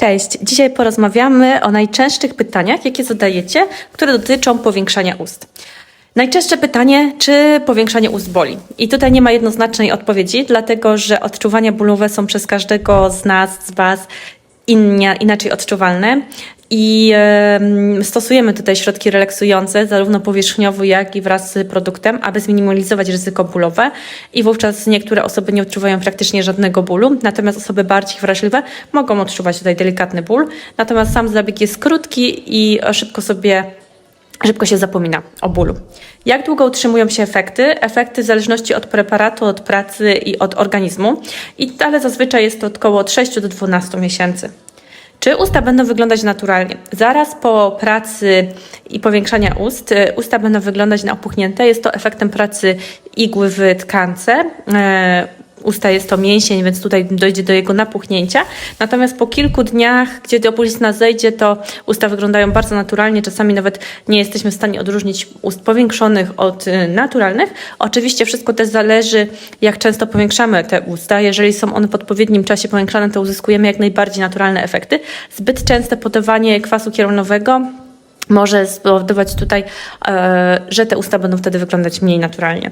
Cześć, dzisiaj porozmawiamy o najczęstszych pytaniach, jakie zadajecie, które dotyczą powiększania ust. Najczęstsze pytanie, czy powiększanie ust boli? I tutaj nie ma jednoznacznej odpowiedzi, dlatego że odczuwania bólowe są przez każdego z nas, z Was innia, inaczej odczuwalne. I em, stosujemy tutaj środki relaksujące, zarówno powierzchniowo, jak i wraz z produktem, aby zminimalizować ryzyko bólowe. I wówczas niektóre osoby nie odczuwają praktycznie żadnego bólu, natomiast osoby bardziej wrażliwe mogą odczuwać tutaj delikatny ból. Natomiast sam zabieg jest krótki i szybko sobie szybko się zapomina o bólu. Jak długo utrzymują się efekty? Efekty w zależności od preparatu, od pracy i od organizmu, I, ale zazwyczaj jest to około od 6 do 12 miesięcy. Czy usta będą wyglądać naturalnie? Zaraz po pracy i powiększania ust, y, usta będą wyglądać na opuchnięte. Jest to efektem pracy igły w tkance. Usta jest to mięsień, więc tutaj dojdzie do jego napuchnięcia. Natomiast po kilku dniach, gdzie opulizna zejdzie, to usta wyglądają bardzo naturalnie. Czasami nawet nie jesteśmy w stanie odróżnić ust powiększonych od y, naturalnych. Oczywiście wszystko też zależy, jak często powiększamy te usta. Jeżeli są one w odpowiednim czasie powiększane, to uzyskujemy jak najbardziej naturalne efekty. Zbyt częste podawanie kwasu kieronowego może spowodować tutaj, e, że te usta będą wtedy wyglądać mniej naturalnie.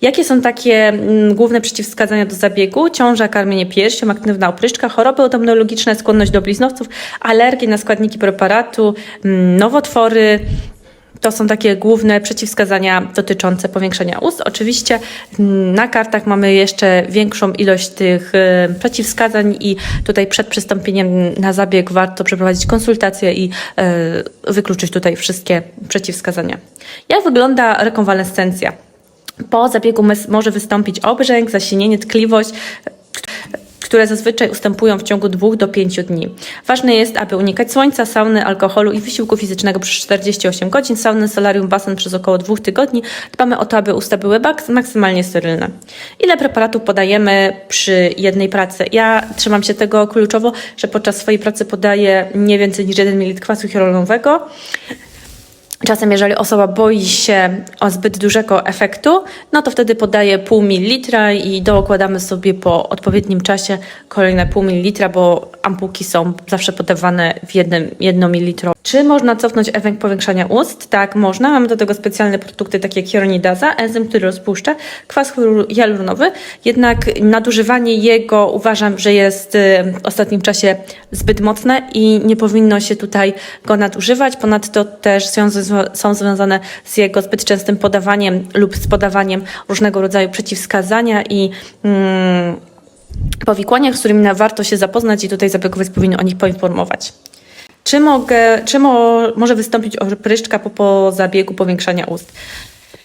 Jakie są takie mm, główne przeciwwskazania do zabiegu? Ciąża, karmienie piersią, aktywna opryszczka, choroby otomnologiczne, skłonność do bliznowców, alergie na składniki preparatu, mm, nowotwory. To są takie główne przeciwwskazania dotyczące powiększenia ust. Oczywiście mm, na kartach mamy jeszcze większą ilość tych e, przeciwwskazań i tutaj przed przystąpieniem na zabieg warto przeprowadzić konsultację i e, wykluczyć tutaj wszystkie przeciwwskazania. Jak wygląda rekonwalescencja? Po zabiegu może wystąpić obrzęk, zasinienie, tkliwość, które zazwyczaj ustępują w ciągu 2 do 5 dni. Ważne jest, aby unikać słońca, sauny, alkoholu i wysiłku fizycznego przez 48 godzin, sauny, solarium, basen przez około 2 tygodni. Dbamy o to, aby usta były maksymalnie sterylne. Ile preparatów podajemy przy jednej pracy? Ja trzymam się tego kluczowo, że podczas swojej pracy podaję nie więcej niż 1 ml kwasu hyaluronowego. Czasem, jeżeli osoba boi się o zbyt dużego efektu, no to wtedy podaje pół mililitra i dookładamy sobie po odpowiednim czasie kolejne pół mililitra, bo ampułki są zawsze podawane w jednym, jedno mililitro. Czy można cofnąć efekt powiększania ust? Tak, można. Mamy do tego specjalne produkty takie jak hieronidaza, enzym, który rozpuszcza kwas hialuronowy. Jednak nadużywanie jego uważam, że jest y, w ostatnim czasie zbyt mocne i nie powinno się tutaj go nadużywać. Ponadto też są związane z jego zbyt częstym podawaniem lub z podawaniem różnego rodzaju przeciwwskazania i mm, powikłaniach, z którymi warto się zapoznać i tutaj zabiegowiec powinien o nich poinformować. Czy, mogę, czy mo, może wystąpić opryszczka po, po zabiegu powiększania ust?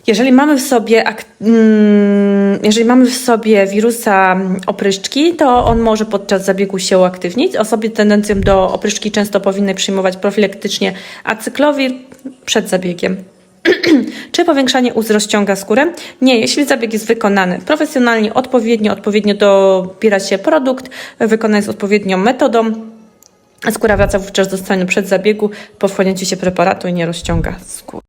Jeżeli mamy w sobie, mm, jeżeli mamy w sobie wirusa opryszczki, to on może podczas zabiegu się uaktywnić. Osoby z tendencją do opryszczki często powinny przyjmować profilaktycznie acyklowir przed zabiegiem. Czy powiększanie ust rozciąga skórę? Nie, jeśli zabieg jest wykonany profesjonalnie, odpowiednio, odpowiednio dobiera się produkt, wykonany jest odpowiednią metodą, skóra wraca wówczas do stanu przed zabiegu po wchłonięciu się preparatu i nie rozciąga skóry.